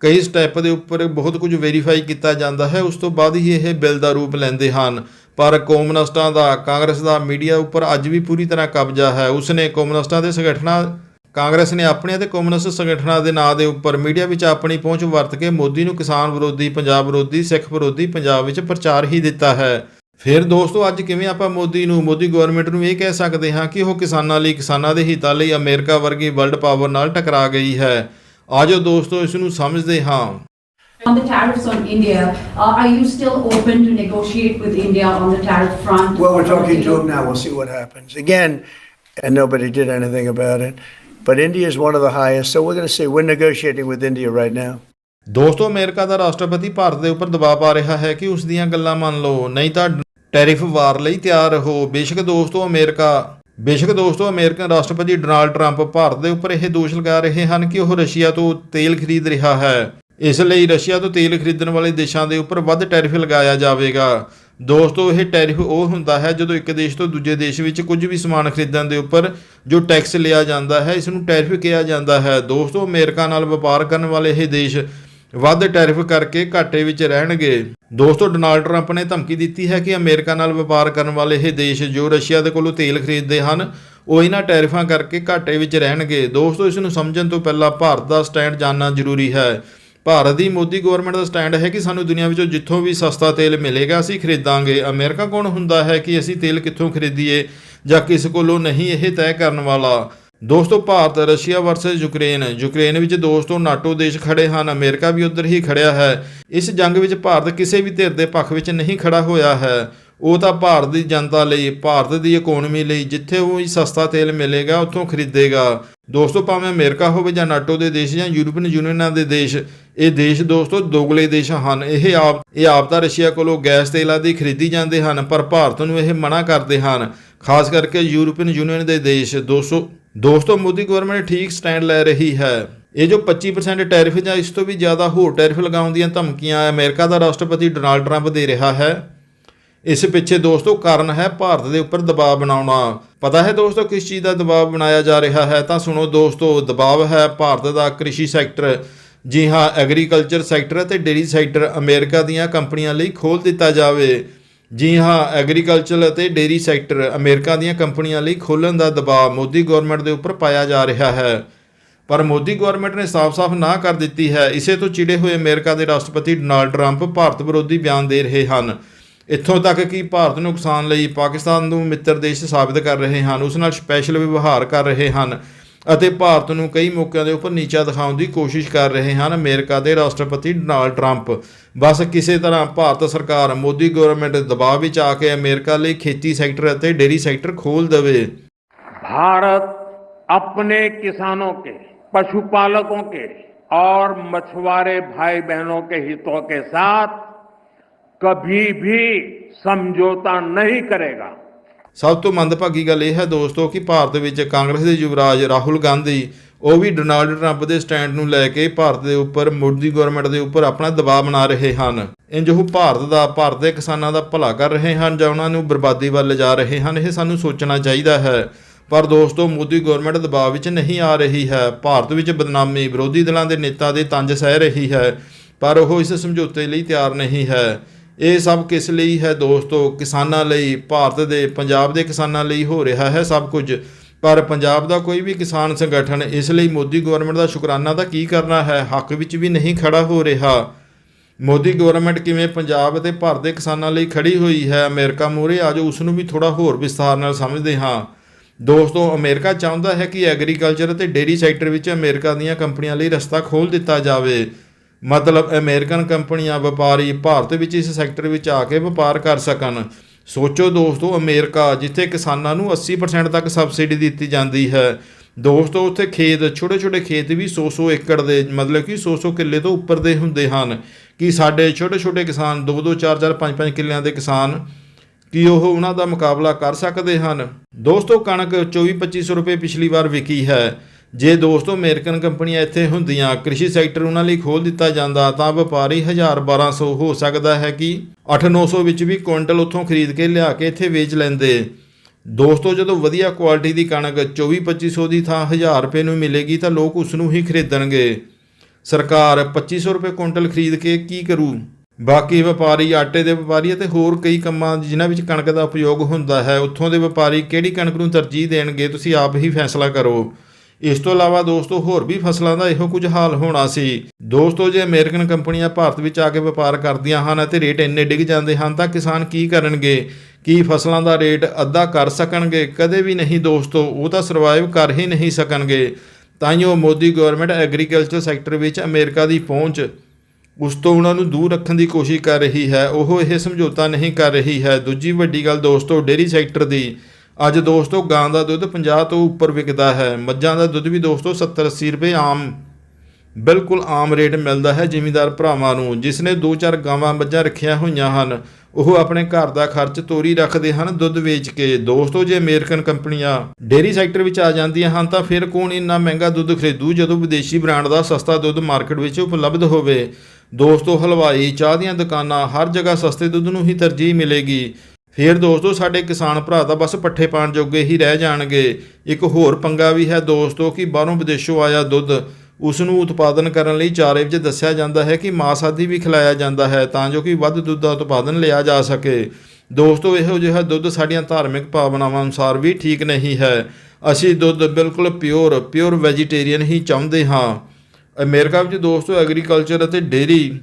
ਕਈ ਸਟੈਪ ਦੇ ਉੱਪਰ ਬਹੁਤ ਕੁਝ ਵੈਰੀਫਾਈ ਕੀਤਾ ਜਾਂਦਾ ਹੈ, ਉਸ ਤੋਂ ਬਾਅਦ ਹੀ ਇਹ ਬਿੱਲ ਦਾ ਰੂਪ ਲੈਂਦੇ ਹਨ। ਪਰ ਕਮਿਊਨਿਸਟਾਂ ਦਾ, ਕਾਂਗਰਸ ਦਾ, ਮੀਡੀਆ ਉੱਪਰ ਅੱਜ ਵੀ ਪੂਰੀ ਤਰ੍ਹਾਂ ਕਬਜ਼ਾ ਹੈ। ਉਸਨੇ ਕਮਿਊਨਿਸਟਾਂ ਦੇ ਸੰਗਠਨਾਂ ਕਾਂਗਰਸ ਨੇ ਆਪਣੇ ਅਤੇ ਕਮਿਊਨਿਸਟ ਸੰਗਠਨਾਂ ਦੇ ਨਾਂ ਦੇ ਉੱਪਰ ਮੀਡੀਆ ਵਿੱਚ ਆਪਣੀ ਪਹੁੰਚ ਵਰਤ ਕੇ ਮੋਦੀ ਨੂੰ ਕਿਸਾਨ ਵਿਰੋਧੀ ਪੰਜਾਬ ਵਿਰੋਧੀ ਸਿੱਖ ਵਿਰੋਧੀ ਪੰਜਾਬ ਵਿੱਚ ਪ੍ਰਚਾਰ ਹੀ ਦਿੱਤਾ ਹੈ ਫਿਰ ਦੋਸਤੋ ਅੱਜ ਕਿਵੇਂ ਆਪਾਂ ਮੋਦੀ ਨੂੰ ਮੋਦੀ ਗਵਰਨਮੈਂਟ ਨੂੰ ਇਹ ਕਹਿ ਸਕਦੇ ਹਾਂ ਕਿ ਉਹ ਕਿਸਾਨਾਂ ਲਈ ਕਿਸਾਨਾਂ ਦੇ ਹਿੱਤਾਂ ਲਈ ਅਮਰੀਕਾ ਵਰਗੀ ਵਰਲਡ ਪਾਵਰ ਨਾਲ ਟਕਰਾ ਗਈ ਹੈ ਆਜੋ ਦੋਸਤੋ ਇਸ ਨੂੰ ਸਮਝਦੇ ਹਾਂ On the tariffs on India, uh, are you still open to negotiate with India on the tariff front? Well, we're talking to them now. We'll see what happens. Again, and nobody did anything about it. But India is one of the highest, so we're going to see. We're negotiating with India right now. ਦੋਸਤੋ ਅਮਰੀਕਾ ਦਾ ਰਾਸ਼ਟਰਪਤੀ ਭਾਰਤ ਦੇ ਉੱਪਰ ਦਬਾਅ ਪਾ ਰਿਹਾ ਹੈ ਕਿ ਉਸ ਦੀਆਂ ਗੱਲਾਂ ਮੰਨ ਲਓ ਨਹੀਂ ਤਾਂ ਟੈਰਿਫ ਵਾਰ ਲਈ ਤਿਆਰ ਰਹੋ ਬੇਸ਼ੱਕ ਦੋਸਤੋ ਅਮਰੀਕਾ ਬੇਸ਼ੱਕ ਦੋਸਤੋ ਅਮਰੀਕਨ ਰਾਸ਼ਟਰਪਤੀ ਡੋਨਾਲਡ ਟਰੰਪ ਭਾਰਤ ਦੇ ਉੱਪਰ ਇਹ ਦੋਸ਼ ਲਗਾ ਰਹੇ ਹਨ ਕਿ ਉਹ ਰਸ਼ੀਆ ਤੋਂ ਤੇਲ ਖਰੀਦ ਰਿਹਾ ਹੈ ਇਸ ਲਈ ਰਸ਼ੀਆ ਤੋਂ ਤੇਲ ਖਰੀਦਣ ਵਾਲੇ ਦੇਸ਼ਾਂ ਦੇ ਉੱਪਰ ਵੱਧ ਟੈਰਿਫ ਲਗਾਇਆ ਜਾਵੇਗਾ ਦੋਸਤੋ ਇਹ ਟੈਰਿਫ ਉਹ ਹੁੰਦਾ ਹੈ ਜਦੋਂ ਇੱਕ ਦੇਸ਼ ਤੋਂ ਦੂਜੇ ਦੇਸ਼ ਵਿੱਚ ਕੁਝ ਵੀ ਸਮਾਨ ਖਰੀਦਣ ਦੇ ਉੱਪਰ ਜੋ ਟੈਕਸ ਲਿਆ ਜਾਂਦਾ ਹੈ, ਇਸ ਨੂੰ ਟੈਰਿਫ ਕਿਹਾ ਜਾਂਦਾ ਹੈ। ਦੋਸਤੋ ਅਮਰੀਕਾ ਨਾਲ ਵਪਾਰ ਕਰਨ ਵਾਲੇ ਇਹ ਦੇਸ਼ ਵੱਧ ਟੈਰਿਫ ਕਰਕੇ ਘਾਟੇ ਵਿੱਚ ਰਹਿਣਗੇ। ਦੋਸਤੋ ਡੋਨਾਲਡ ਟਰੰਪ ਨੇ ਧਮਕੀ ਦਿੱਤੀ ਹੈ ਕਿ ਅਮਰੀਕਾ ਨਾਲ ਵਪਾਰ ਕਰਨ ਵਾਲੇ ਇਹ ਦੇਸ਼ ਜੋ ਰਸ਼ੀਆ ਦੇ ਕੋਲੋਂ ਤੇਲ ਖਰੀਦਦੇ ਹਨ, ਉਹ ਇਹਨਾਂ ਟੈਰਿਫਾਂ ਕਰਕੇ ਘਾਟੇ ਵਿੱਚ ਰਹਿਣਗੇ। ਦੋਸਤੋ, ਇਸ ਨੂੰ ਸਮਝਣ ਤੋਂ ਪਹਿਲਾਂ ਭਾਰਤ ਦਾ ਸਟੈਂਡ ਜਾਣਨਾ ਜ਼ਰੂਰੀ ਹੈ। ਭਾਰਤ ਦੀ ਮੋਦੀ ਗਵਰਨਮੈਂਟ ਦਾ ਸਟੈਂਡ ਹੈ ਕਿ ਸਾਨੂੰ ਦੁਨੀਆ ਵਿੱਚੋਂ ਜਿੱਥੋਂ ਵੀ ਸਸਤਾ ਤੇਲ ਮਿਲੇਗਾ, ਅਸੀਂ ਖਰੀਦਾਂਗੇ। ਅਮਰੀਕਾ ਕੌਣ ਹੁੰਦਾ ਹੈ ਕਿ ਅਸੀਂ ਤੇਲ ਕਿੱਥੋਂ ਖਰੀਦੀਏ ਜਾਂ ਕਿਸ ਕੋਲੋਂ ਨਹੀਂ, ਇਹ ਤੈਅ ਕਰਨ ਵਾਲਾ। ਦੋਸਤੋ, Bharat, Russia versus Ukraine. Ukraine ਵਿੱਚ ਦੋਸਤੋ ਨਾਟੋ ਦੇਸ਼ ਖੜੇ ਹਨ, ਅਮਰੀਕਾ ਵੀ ਉੱਧਰ ਹੀ ਖੜਿਆ ਹੈ। ਇਸ ਜੰਗ ਵਿੱਚ ਭਾਰਤ ਕਿਸੇ ਵੀ ਧਿਰ ਦੇ ਪੱਖ ਵਿੱਚ ਨਹੀਂ ਖੜਾ ਹੋਇਆ ਹੈ। ਉਹ ਤਾਂ ਭਾਰਤ ਦੀ ਜਨਤਾ ਲਈ, ਭਾਰਤ ਦੀ ਇਕਨੋਮੀ ਲਈ, ਜਿੱਥੇ ਉਹ ਸਸਤਾ ਤੇਲ ਮਿਲੇਗਾ, ਉੱਥੋਂ ਖਰੀਦੇਗਾ। ਦੋਸਤੋ, ਭਾਵੇਂ ਅਮਰੀਕਾ ਹੋਵੇ ਜਾਂ ਨਾਟੋ ਦੇ ਦੇਸ਼ ਜਾਂ ਯੂਰਪੀਅਨ ਯੂਨੀਅਨਾਂ ਦੇ ਦੇਸ਼, ਇਹ ਦੇਸ਼ ਦੋਸਤੋ ਦੋਗਲੇ ਦੇਸ਼ ਹਨ। ਇਹ ਆਪ ਇਹ ਆਪ ਤਾਂ ਰਸ਼ੀਆ ਕੋਲੋਂ ਗੈਸ ਤੇਲ ਆਦਿ ਖਰੀਦੀ ਜਾਂਦੇ ਹਨ, ਪਰ ਭਾਰਤ ਨੂੰ ਇਹ ਮਨਾ ਕਰਦੇ ਹਨ। ਖਾਸ ਕਰਕੇ ਯੂਰਪੀਅਨ ਯੂਨੀਅਨ ਦੇ ਦੇਸ਼। ਦੋਸਤੋ ਦੋਸਤੋ, ਮੋਦੀ ਗਵਰਨਮੈਂਟ ਠੀਕ ਸਟੈਂਡ ਲੈ ਰਹੀ ਹੈ। ਇਹ ਜੋ 25% ਟੈਰਿਫ ਜਾਂ ਇਸ ਤੋਂ ਵੀ ਜ਼ਿਆਦਾ ਹੋਰ ਟੈਰਿਫ ਲਗਾਉਣ ਦੀਆਂ ਧਮਕੀਆਂ ਅਮਰੀਕਾ ਦਾ ਰਾਸ਼ਟਰਪਤੀ ਡੋਨਾਲਡ ਟਰੰਪ ਦੇ ਰਿਹਾ ਹੈ, ਇਸ ਪਿੱਛੇ ਦੋਸਤੋ ਕਾਰਨ ਹੈ ਭਾਰਤ ਦੇ ਉੱਪਰ ਦਬਾਅ ਬਣਾਉਣਾ। ਪਤਾ ਹੈ ਦੋਸਤੋ ਕਿਸ ਚੀਜ਼ ਦਾ ਦਬਾਅ ਬਣਾਇਆ ਜਾ ਰਿਹਾ ਹੈ? ਤਾਂ ਸੁਣੋ ਦੋਸਤੋ, ਦਬਾਅ ਹੈ ਭਾਰਤ ਦਾ ਕ੍ਰਿਸ਼ੀ ਸੈਕਟਰ। ਜੀ ਹਾਂ, ਐਗਰੀਕਲਚਰ ਸੈਕਟਰ ਅਤੇ ਡੇਰੀ ਸੈਕਟਰ ਅਮਰੀਕਾ ਦੀਆਂ ਕੰਪਨੀਆਂ ਲਈ ਖੋਲ ਦਿੱਤਾ ਜਾਵੇ। ਜੀ ਹਾਂ, ਐਗਰੀਕਲਚਰ ਅਤੇ ਡੇਰੀ ਸੈਕਟਰ ਅਮਰੀਕਾ ਦੀਆਂ ਕੰਪਨੀਆਂ ਲਈ ਖੋਲ੍ਹਣ ਦਾ ਦਬਾਅ ਮੋਦੀ ਗਵਰਨਮੈਂਟ ਦੇ ਉੱਪਰ ਪਾਇਆ ਜਾ ਰਿਹਾ ਹੈ। ਪਰ ਮੋਦੀ ਗਵਰਨਮੈਂਟ ਨੇ ਸਾਫ਼-ਸਾਫ਼ ਨਾ ਕਰ ਦਿੱਤੀ ਹੈ। ਇਸੇ ਤੋਂ ਚਿੜੇ ਹੋਏ ਅਮਰੀਕਾ ਦੇ ਰਾਸ਼ਟਰਪਤੀ ਡੋਨਾਲਡ ਟਰੰਪ ਭਾਰਤ ਵਿਰੋਧੀ ਬਿਆਨ ਦੇ ਰਹੇ ਹਨ। ਇੱਥੋਂ ਤੱਕ ਕਿ ਭਾਰਤ ਨੂੰ ਨੁਕਸਾਨ ਲਈ ਪਾਕਿਸਤਾਨ ਨੂੰ ਮਿੱਤਰ ਦੇਸ਼ ਸਾਬਿਤ ਕਰ ਰਹੇ ਹਨ ਉਸ ਨਾਲ ਸਪੈਸ਼ਲ ਵਿਵਹਾਰ ਕਰ ਰਹੇ ਹਨ ਅਤੇ ਭਾਰਤ ਨੂੰ ਕਈ ਮੌਕਿਆਂ ਦੇ ਉੱਪਰ ਨੀਚਾ ਦਿਖਾਉਣ ਦੀ ਕੋਸ਼ਿਸ਼ ਕਰ ਰਹੇ ਹਨ ਅਮਰੀਕਾ ਦੇ ਰਾਸ਼ਟਰਪਤੀ ਡੋਨਾਲਡ ਟਰੰਪ ਬਸ ਕਿਸੇ ਤਰ੍ਹਾਂ ਭਾਰਤ ਸਰਕਾਰ ਮੋਦੀ ਗਵਰਨਮੈਂਟ ਦਬਾਅ ਵਿੱਚ ਆ ਕੇ ਅਮਰੀਕਾ ਲਈ ਖੇਤੀ ਸੈਕਟਰ ਅਤੇ ਡੇਰੀ ਸੈਕਟਰ ਖੋਲ ਦੇਵੇ भारत अपने किसानों के पशुपालकों के और मछुआरे भाई बहनों के हितों के साथ कभी भी समझौता नहीं करेगा ਸਭ ਤੋਂ ਮੰਦਭਾਗੀ ਗੱਲ ਇਹ ਹੈ ਦੋਸਤੋ ਕਿ ਭਾਰਤ ਵਿੱਚ ਕਾਂਗਰਸ ਦੇ ਯੁਵਰਾਜ ਰਾਹੁਲ ਗਾਂਧੀ ਉਹ ਵੀ ਡੋਨਾਲਡ ਟਰੰਪ ਦੇ ਸਟੈਂਡ ਨੂੰ ਲੈ ਕੇ ਭਾਰਤ ਦੇ ਉੱਪਰ ਮੋਦੀ ਗਵਰਨਮੈਂਟ ਦੇ ਉੱਪਰ ਆਪਣਾ ਦਬਾਅ ਬਣਾ ਰਹੇ ਹਨ ਇੰਜ ਉਹ ਭਾਰਤ ਦਾ ਭਾਰਤ ਦੇ ਕਿਸਾਨਾਂ ਦਾ ਭਲਾ ਕਰ ਰਹੇ ਹਨ ਜਾਂ ਉਹਨਾਂ ਨੂੰ ਬਰਬਾਦੀ ਵੱਲ ਲਿਜਾ ਰਹੇ ਹਨ ਇਹ ਸਾਨੂੰ ਸੋਚਣਾ ਚਾਹੀਦਾ ਹੈ ਪਰ ਦੋਸਤੋ ਮੋਦੀ ਗਵਰਨਮੈਂਟ ਦਬਾਅ ਵਿੱਚ ਨਹੀਂ ਆ ਰਹੀ ਹੈ ਭਾਰਤ ਵਿੱਚ ਬਦਨਾਮੀ ਵਿਰੋਧੀ ਦਲਾਂ ਦੇ ਨੇਤਾ ਦੇ ਤੰਜ ਸਹਿ ਰਹੀ ਹੈ ਪਰ ਉਹ ਇਸ ਸਮਝੌਤੇ ਲਈ ਤਿਆਰ ਨਹੀਂ ਹੈ ਇਹ ਸਭ ਕਿਸ ਲਈ ਹੈ ਦੋਸਤੋ? ਕਿਸਾਨਾਂ ਲਈ, ਭਾਰਤ ਦੇ, ਪੰਜਾਬ ਦੇ ਕਿਸਾਨਾਂ ਲਈ ਹੋ ਰਿਹਾ ਹੈ ਸਭ ਕੁਝ। ਪਰ ਪੰਜਾਬ ਦਾ ਕੋਈ ਵੀ ਕਿਸਾਨ ਸੰਗਠਨ ਇਸ ਲਈ ਮੋਦੀ ਗਵਰਨਮੈਂਟ ਦਾ ਸ਼ੁਕਰਾਨਾ ਤਾਂ ਕੀ ਕਰਨਾ ਹੈ? ਹੱਕ ਵਿੱਚ ਵੀ ਨਹੀਂ ਖੜਾ ਹੋ ਰਿਹਾ। ਮੋਦੀ ਗਵਰਨਮੈਂਟ ਕਿਵੇਂ ਪੰਜਾਬ ਅਤੇ ਭਾਰਤ ਦੇ ਕਿਸਾਨਾਂ ਲਈ ਖੜੀ ਹੋਈ ਹੈ? ਅਮਰੀਕਾ ਮੂਹਰੇ ਆਜੋ ਉਸ ਨੂੰ ਵੀ ਥੋੜਾ ਹੋਰ ਵਿਸਥਾਰ ਨਾਲ ਸਮਝਦੇ ਹਾਂ। ਦੋਸਤੋ, ਅਮਰੀਕਾ ਚਾਹੁੰਦਾ ਹੈ ਕਿ ਐਗਰੀਕਲਚਰ ਅਤੇ ਡੇਰੀ ਸੈਕਟਰ ਵਿੱਚ ਅਮਰੀਕਾ ਦੀਆਂ ਕੰਪਨੀਆਂ ਲਈ ਰਸਤਾ ਖੋਲ੍ਹ ਦਿੱਤਾ ਜਾਵੇ। ਮਤਲਬ ਅਮਰੀਕਨ ਕੰਪਨੀਆਂ, ਵਪਾਰੀ ਭਾਰਤ ਵਿੱਚ ਇਸ ਸੈਕਟਰ ਵਿੱਚ ਆ ਕੇ ਵਪਾਰ ਕਰ ਸਕਣ। ਸੋਚੋ ਦੋਸਤੋ, ਅਮਰੀਕਾ, ਜਿੱਥੇ ਕਿਸਾਨਾਂ ਨੂੰ 80% ਤੱਕ ਸਬਸਿਡੀ ਦਿੱਤੀ ਜਾਂਦੀ ਹੈ, ਦੋਸਤੋ, ਉੱਥੇ ਖੇਤ ਛੋਟੇ ਛੋਟੇ ਖੇਤ ਵੀ 100-100 ਏਕੜ ਦੇ, ਮਤਲਬ ਕਿ 100-100 ਕਿੱਲੇ ਤੋਂ ਉੱਪਰ ਦੇ ਹੁੰਦੇ ਹਨ। ਕਿ ਸਾਡੇ ਛੋਟੇ ਛੋਟੇ ਕਿਸਾਨ 2-2 4-4 5-5 ਕਿੱਲਿਆਂ ਦੇ ਕਿਸਾਨ, ਕੀ ਉਹ ਉਹਨਾਂ ਦਾ ਮੁਕਾਬਲਾ ਕਰ ਸਕਦੇ ਹਨ? ਦੋਸਤੋ, ਕਣਕ 24-2500 ਰੁਪਏ ਪਿਛਲੀ ਵਾਰ ਵਿਕੀ ਹੈ। ਜੇ ਦੋਸਤੋ ਅਮਰੀਕਨ ਕੰਪਨੀਆਂ ਇੱਥੇ ਹੁੰਦੀਆਂ ਕ੍ਰਿਸ਼ੀ ਸੈਕਟਰ ਉਹਨਾਂ ਲਈ ਖੋਲ ਦਿੱਤਾ ਜਾਂਦਾ ਤਾਂ ਵਪਾਰੀ 1000-1200 ਹੋ ਸਕਦਾ ਹੈ ਕਿ 8-900 ਵਿੱਚ ਵੀ ਕੁਇੰਟਲ ਉੱਥੋਂ ਖਰੀਦ ਕੇ ਲਿਆ ਕੇ ਇੱਥੇ ਵੇਚ ਲੈਂਦੇ। ਦੋਸਤੋ, ਜਦੋਂ ਵਧੀਆ ਕੁਆਲਿਟੀ ਦੀ ਕਣਕ 24-2500 ਦੀ ਥਾਂ 1000 ਰੁਪਏ ਨੂੰ ਮਿਲੇਗੀ ਤਾਂ ਲੋਕ ਉਸ ਨੂੰ ਹੀ ਖਰੀਦਣਗੇ। ਸਰਕਾਰ 2500 ਰੁਪਏ ਕੁਇੰਟਲ ਖਰੀਦ ਕੇ ਕੀ ਕਰੂ? ਬਾਕੀ ਵਪਾਰੀ, ਆਟੇ ਦੇ ਵਪਾਰੀ ਅਤੇ ਹੋਰ ਕਈ ਕੰਮਾਂ ਜਿਨ੍ਹਾਂ ਵਿੱਚ ਕਣਕ ਦਾ ਉਪਯੋਗ ਹੁੰਦਾ ਹੈ, ਉੱਥੋਂ ਦੇ ਵਪਾਰੀ ਕਿਹੜੀ ਕਣਕ ਨੂੰ ਤਰਜੀਹ ਦੇਣਗੇ? ਤੁਸੀਂ ਆਪ ਹੀ ਫੈਸਲਾ ਕਰੋ। ਇਸ ਤੋਂ ਇਲਾਵਾ ਦੋਸਤੋ, ਹੋਰ ਵੀ ਫਸਲਾਂ ਦਾ ਇਹੋ ਕੁਝ ਹਾਲ ਹੋਣਾ ਸੀ। ਦੋਸਤੋ, ਜੇ ਅਮਰੀਕਨ ਕੰਪਨੀਆਂ ਭਾਰਤ ਵਿੱਚ ਆ ਕੇ ਵਪਾਰ ਕਰਦੀਆਂ ਹਨ ਅਤੇ ਰੇਟ ਇੰਨੇ ਡਿੱਗ ਜਾਂਦੇ ਹਨ, ਤਾਂ ਕਿਸਾਨ ਕੀ ਕਰਨਗੇ? ਕੀ ਫਸਲਾਂ ਦਾ ਰੇਟ ਅੱਧਾ ਕਰ ਸਕਣਗੇ? ਕਦੇ ਵੀ ਨਹੀਂ ਦੋਸਤੋ, ਉਹ ਤਾਂ ਸਰਵਾਈਵ ਕਰ ਹੀ ਨਹੀਂ ਸਕਣਗੇ। ਤਾਂ ਹੀ ਉਹ ਮੋਦੀ ਗਵਰਨਮੈਂਟ ਐਗਰੀਕਲਚਰ ਸੈਕਟਰ ਵਿੱਚ ਅਮਰੀਕਾ ਦੀ ਪਹੁੰਚ, ਉਸ ਤੋਂ ਉਹਨਾਂ ਨੂੰ ਦੂਰ ਰੱਖਣ ਦੀ ਕੋਸ਼ਿਸ਼ ਕਰ ਰਹੀ ਹੈ। ਉਹ ਇਹ ਸਮਝੌਤਾ ਨਹੀਂ ਕਰ ਰਹੀ ਹੈ। ਦੂਜੀ ਵੱਡੀ ਗੱਲ ਦੋਸਤੋ ਡੇਰੀ ਸੈਕਟਰ ਦੀ। ਅੱਜ ਦੋਸਤੋ ਗਾਂ ਦਾ ਦੁੱਧ 50 ਤੋਂ ਉੱਪਰ ਵਿਕਦਾ ਹੈ, ਮੱਝਾਂ ਦਾ ਦੁੱਧ ਵੀ ਦੋਸਤੋ 70 80 ਰੁਪਏ ਆਮ, ਬਿਲਕੁਲ ਆਮ ਰੇਟ ਮਿਲਦਾ ਹੈ ਜ਼ਿਮੀਦਾਰ ਭਰਾਵਾਂ ਨੂੰ, ਜਿਸ ਨੇ ਦੋ ਚਾਰ ਗਾਵਾਂ ਮੱਝਾਂ ਰੱਖੀਆਂ ਹੋਈਆਂ ਹਨ, ਉਹ ਆਪਣੇ ਘਰ ਦਾ ਖਰਚ ਤੋਰੀ ਰੱਖਦੇ ਹਨ ਦੁੱਧ ਵੇਚ ਕੇ। ਦੋਸਤੋ ਜੇ ਅਮਰੀਕਨ ਕੰਪਨੀਆਂ ਡੇਰੀ ਸੈਕਟਰ ਵਿੱਚ ਆ ਜਾਂਦੀਆਂ ਹਨ ਤਾਂ ਫਿਰ ਕੌਣ ਇੰਨਾ ਮਹਿੰਗਾ ਦੁੱਧ ਖਰੀਦੂ ਜਦੋਂ ਵਿਦੇਸ਼ੀ ਬ੍ਰਾਂਡ ਦਾ ਸਸਤਾ ਦੁੱਧ ਮਾਰਕੀਟ ਵਿੱਚ ਉਪਲਬਧ ਹੋਵੇ? ਦੋਸਤੋ ਹਲਵਾਈ, ਚਾਹ ਦੀਆਂ ਦੁਕਾਨਾਂ, ਹਰ ਜਗ੍ਹਾ ਸਸਤੇ ਦੁੱਧ ਨੂੰ ਹੀ ਤਰਜੀਹ ਮਿਲੇਗੀ। ਫਿਰ ਦੋਸਤੋ, ਸਾਡੇ ਕਿਸਾਨ ਭਰਾ ਤਾਂ ਬਸ ਪੱਠੇ ਪਾਣ ਜੋਗੇ ਹੀ ਰਹਿ ਜਾਣਗੇ। ਇੱਕ ਹੋਰ ਪੰਗਾ ਵੀ ਹੈ ਦੋਸਤੋ ਕਿ ਬਾਹਰੋਂ ਵਿਦੇਸ਼ੋਂ ਆਇਆ ਦੁੱਧ, ਉਸ ਨੂੰ ਉਤਪਾਦਨ ਕਰਨ ਲਈ ਚਾਰੇ ਵਿੱਚ ਦੱਸਿਆ ਜਾਂਦਾ ਹੈ ਕਿ ਮਾਸ ਆਦਿ ਵੀ ਖਿਲਾਇਆ ਜਾਂਦਾ ਹੈ ਤਾਂ ਜੋ ਕਿ ਵੱਧ ਦੁੱਧ ਦਾ ਉਤਪਾਦਨ ਲਿਆ ਜਾ ਸਕੇ। ਦੋਸਤੋ, ਇਹੋ ਜਿਹਾ ਦੁੱਧ ਸਾਡੀਆਂ ਧਾਰਮਿਕ ਭਾਵਨਾਵਾਂ ਅਨੁਸਾਰ ਵੀ ਠੀਕ ਨਹੀਂ ਹੈ। ਅਸੀਂ ਦੁੱਧ ਬਿਲਕੁਲ ਪਿਓਰ ਪਿਓਰ ਵੈਜੀਟੇਰੀਅਨ ਹੀ ਚਾਹੁੰਦੇ ਹਾਂ। ਅਮਰੀਕਾ ਵਿੱਚ ਦੋਸਤੋ, ਐਗਰੀਕਲਚਰ ਅਤੇ ਡੇਅਰੀ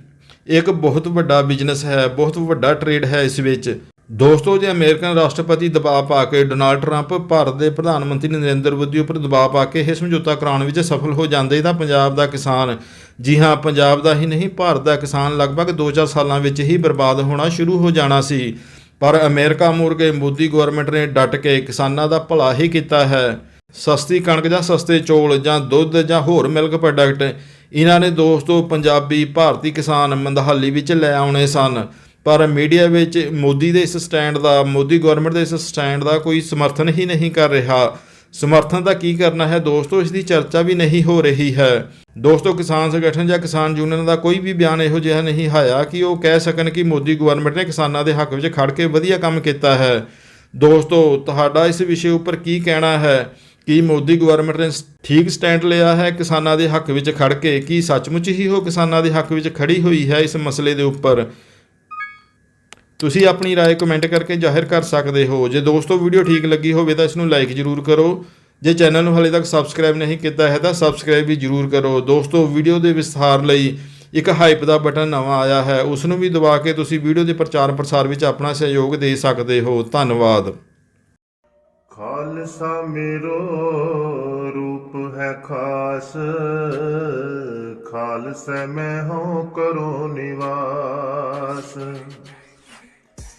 ਇੱਕ ਬਹੁਤ ਵੱਡਾ ਬਿਜ਼ਨਸ ਹੈ, ਬਹੁਤ ਵੱਡਾ ਟ੍ਰੇਡ ਹੈ ਇਸ ਵਿੱਚ। ਦੋਸਤੋ, ਜੇ ਅਮਰੀਕਨ ਰਾਸ਼ਟਰਪਤੀ ਦਬਾਅ ਪਾ ਕੇ ਡੋਨਾਲਡ ਟਰੰਪ ਭਾਰਤ ਦੇ ਪ੍ਰਧਾਨ ਮੰਤਰੀ ਨਰਿੰਦਰ ਮੋਦੀ ਉੱਪਰ ਦਬਾਅ ਪਾ ਕੇ ਇਹ ਸਮਝੌਤਾ ਕਰਾਉਣ ਵਿੱਚ ਸਫਲ ਹੋ ਜਾਂਦੇ, ਤਾਂ ਪੰਜਾਬ ਦਾ ਕਿਸਾਨ, ਜੀ ਹਾਂ, ਪੰਜਾਬ ਦਾ ਹੀ ਨਹੀਂ, ਭਾਰਤ ਦਾ ਕਿਸਾਨ ਲਗਭਗ 2-4 ਸਾਲਾਂ ਵਿੱਚ ਹੀ ਬਰਬਾਦ ਹੋਣਾ ਸ਼ੁਰੂ ਹੋ ਜਾਣਾ ਸੀ। ਪਰ ਅਮਰੀਕਾ ਮੁਰਗੇ ਮੋਦੀ ਗਵਰਨਮੈਂਟ ਨੇ ਡਟ ਕੇ ਕਿਸਾਨਾਂ ਦਾ ਭਲਾ ਹੀ ਕੀਤਾ ਹੈ। ਸਸਤੀ ਕਣਕ ਜਾਂ ਸਸਤੇ ਚੌਲ ਜਾਂ ਦੁੱਧ ਜਾਂ ਹੋਰ ਮਿਲਕ ਪ੍ਰੋਡਕਟ, ਇਹਨਾਂ ਨੇ ਦੋਸਤੋ, ਪੰਜਾਬੀ ਭਾਰਤੀ ਕਿਸਾਨ ਮੰਦਹਾਲੀ ਵਿੱਚ ਲੈ ਆਉਣੇ ਸਨ। ਪਰ ਮੀਡੀਆ ਵਿੱਚ ਮੋਦੀ ਦੇ ਇਸ ਸਟੈਂਡ ਦਾ, ਮੋਦੀ ਗਵਰਨਮੈਂਟ ਦੇ ਇਸ ਸਟੈਂਡ ਦਾ ਕੋਈ ਸਮਰਥਨ ਹੀ ਨਹੀਂ ਕਰ ਰਿਹਾ। ਸਮਰਥਨ ਦਾ ਕੀ ਕਰਨਾ ਹੈ? ਦੋਸਤੋ, ਇਸ ਦੀ ਚਰਚਾ ਵੀ ਨਹੀਂ ਹੋ ਰਹੀ ਹੈ। ਦੋਸਤੋ, ਕਿਸਾਨ ਸੰਗਠਨ ਜਾਂ ਕਿਸਾਨ ਯੂਨੀਅਨ ਦਾ ਕੋਈ ਵੀ ਬਿਆਨ ਇਹੋ ਜਿਹਾ ਨਹੀਂ ਆਇਆ ਕਿ ਉਹ ਕਹਿ ਸਕਣ ਕਿ ਮੋਦੀ ਗਵਰਨਮੈਂਟ ਨੇ ਕਿਸਾਨਾਂ ਦੇ ਹੱਕ ਵਿੱਚ ਖੜ ਕੇ ਵਧੀਆ ਕੰਮ ਕੀਤਾ ਹੈ। ਦੋਸਤੋ, ਤੁਹਾਡਾ ਇਸ ਵਿਸ਼ੇ ਉੱਪਰ ਕੀ ਕਹਿਣਾ ਹੈ? ਕੀ ਮੋਦੀ ਗਵਰਨਮੈਂਟ ਨੇ ਠੀਕ ਸਟੈਂਡ ਲਿਆ ਹੈ ਕਿਸਾਨਾਂ ਦੇ ਹੱਕ ਵਿੱਚ ਖੜ ਕੇ? ਕੀ ਸੱਚਮੁੱਚ ਹੀ ਉਹ ਕਿਸਾਨਾਂ ਦੇ ਹੱਕ ਵਿੱਚ ਖੜੀ ਹੋਈ ਹੈ ਇਸ ਮਸਲੇ ਦੇ ਉੱਪਰ? ਤੁਸੀਂ ਆਪਣੀ رائے ਕਮੈਂਟ ਕਰਕੇ ਜ਼ਾਹਿਰ ਕਰ ਸਕਦੇ ਹੋ ਜੇ ਦੋਸਤੋ ਵੀਡੀਓ ਠੀਕ ਲੱਗੀ ਹੋਵੇ ਤਾਂ ਇਸ ਨੂੰ ਲਾਈਕ ਜ਼ਰੂਰ ਕਰੋ ਜੇ ਚੈਨਲ ਨੂੰ ਹਾਲੇ ਤੱਕ ਸਬਸਕ੍ਰਾਈਬ ਨਹੀਂ ਕੀਤਾ ਹੈ ਤਾਂ ਸਬਸਕ੍ਰਾਈਬ ਵੀ ਜ਼ਰੂਰ ਕਰੋ ਦੋਸਤੋ ਵੀਡੀਓ ਦੇ ਵਿਸਥਾਰ ਲਈ ਇੱਕ ਹਾਈਪ ਦਾ ਬਟਨ ਨਵਾਂ ਆਇਆ ਹੈ ਉਸ ਨੂੰ ਵੀ ਦਬਾ ਕੇ ਤੁਸੀਂ ਵੀਡੀਓ ਦੇ ਪ੍ਰਚਾਰ ਪ੍ਰਸਾਰ ਵਿੱਚ ਆਪਣਾ ਸਹਿਯੋਗ ਦੇ ਸਕਦੇ ਹੋ ਧੰਨਵਾਦ ਖਾਲਸਾ ਮੇਰੋ ਰੂਪ ਹੈ ਖਾਸ ਖਾਲਸਾ ਮੈਂ ਹੋ ਕਰੋ ਨਿਵਾਸ